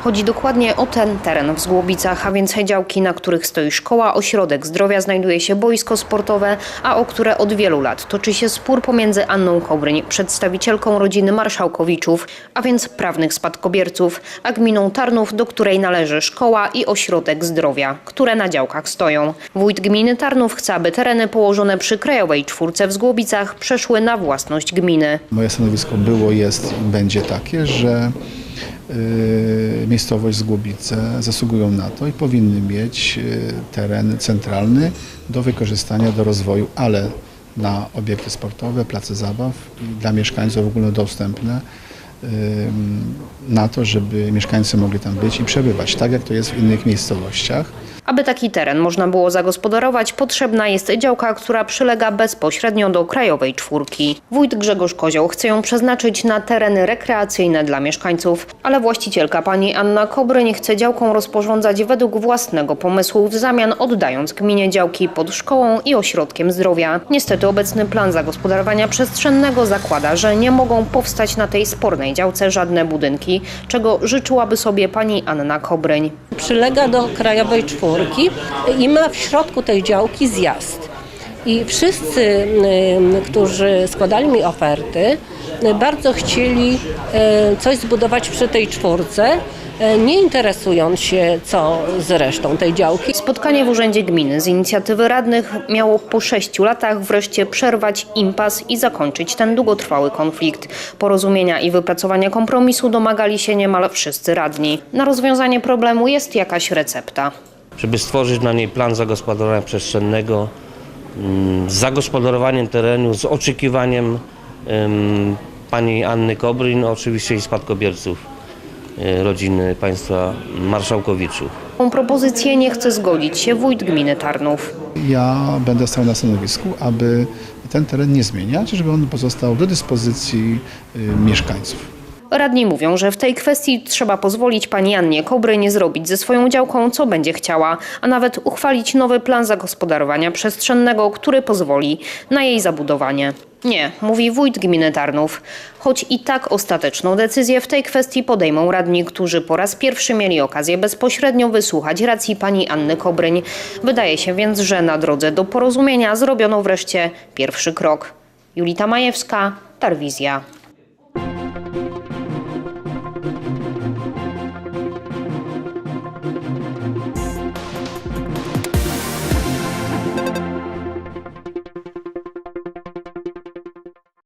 Chodzi dokładnie o ten teren w Zgłobicach, a więc działki, na których stoi szkoła, ośrodek zdrowia, znajduje się boisko sportowe, a o które od wielu lat toczy się spór pomiędzy Anną Kobryń, przedstawicielką rodziny Marszałkowiczów, a więc prawnych spadkobierców, a gminą Tarnów, do której należy szkoła i ośrodek zdrowia, które na działkach stoją. Wójt gminy Tarnów chce, aby tereny położone przy Krajowej Czwórce w Zgłobicach przeszły na własność gminy. Moje stanowisko było, jest i będzie takie, że miejscowość Zgłobice zasługują na to i powinny mieć y, teren centralny do wykorzystania, do rozwoju, ale na obiekty sportowe, place zabaw i dla mieszkańców ogólnodostępne y, na to, żeby mieszkańcy mogli tam być i przebywać, tak jak to jest w innych miejscowościach. Aby taki teren można było zagospodarować, potrzebna jest działka, która przylega bezpośrednio do Krajowej Czwórki. Wójt Grzegorz Kozioł chce ją przeznaczyć na tereny rekreacyjne dla mieszkańców, ale właścicielka pani Anna Kobryń chce działką rozporządzać według własnego pomysłu, w zamian oddając gminie działki pod szkołą i ośrodkiem zdrowia. Niestety obecny plan zagospodarowania przestrzennego zakłada, że nie mogą powstać na tej spornej działce żadne budynki, czego życzyłaby sobie pani Anna Kobryń. Przylega do Krajowej Czwórki i ma w środku tej działki zjazd. I wszyscy, y, którzy składali mi oferty, y, bardzo chcieli y, coś zbudować przy tej czwórce, nie interesując się co z resztą tej działki. Spotkanie w Urzędzie Gminy z inicjatywy radnych miało po sześciu latach wreszcie przerwać impas i zakończyć ten długotrwały konflikt. Porozumienia i wypracowania kompromisu domagali się niemal wszyscy radni. Na rozwiązanie problemu jest jakaś recepta. żeby stworzyć na niej plan zagospodarowania przestrzennego mm, z zagospodarowaniem terenu, z oczekiwaniem em, pani Anny Kobryn, oczywiście i spadkobierców e, rodziny państwa Marszałkowiczów. Tą propozycję nie chce zgodzić się wójt gminy Tarnów. Ja będę stał na stanowisku, aby ten teren nie zmieniać, żeby on pozostał do dyspozycji y, mieszkańców. Radni mówią, że w tej kwestii trzeba pozwolić pani Annie Kobryń zrobić ze swoją działką, co będzie chciała, a nawet uchwalić nowy plan zagospodarowania przestrzennego, który pozwoli na jej zabudowanie. Nie, mówi wójt gminy Tarnów. Choć i tak ostateczną decyzję w tej kwestii podejmą radni, którzy po raz pierwszy mieli okazję bezpośrednio wysłuchać racji pani Anny Kobryń. Wydaje się więc, że na drodze do porozumienia zrobiono wreszcie pierwszy krok. Julita Majewska, Tarwizja.